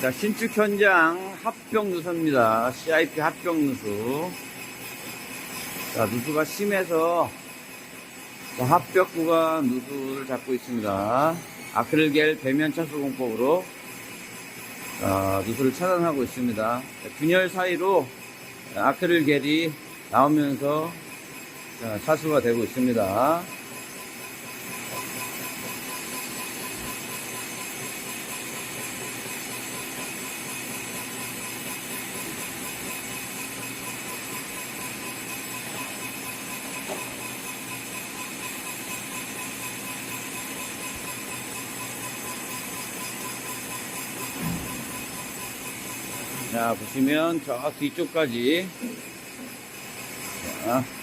자, 신축 현장 합병 누수입니다. CIP 합병 누수. 자, 누수가 심해서 자, 합벽 구간 누수를 잡고 있습니다. 아크릴겔 배면 차수 공법으로 자, 누수를 차단하고 있습니다. 자, 균열 사이로 아크릴겔이 나오면서 자, 차수가 되고 있습니다. 자, 보시면 저 뒤쪽까지. 자.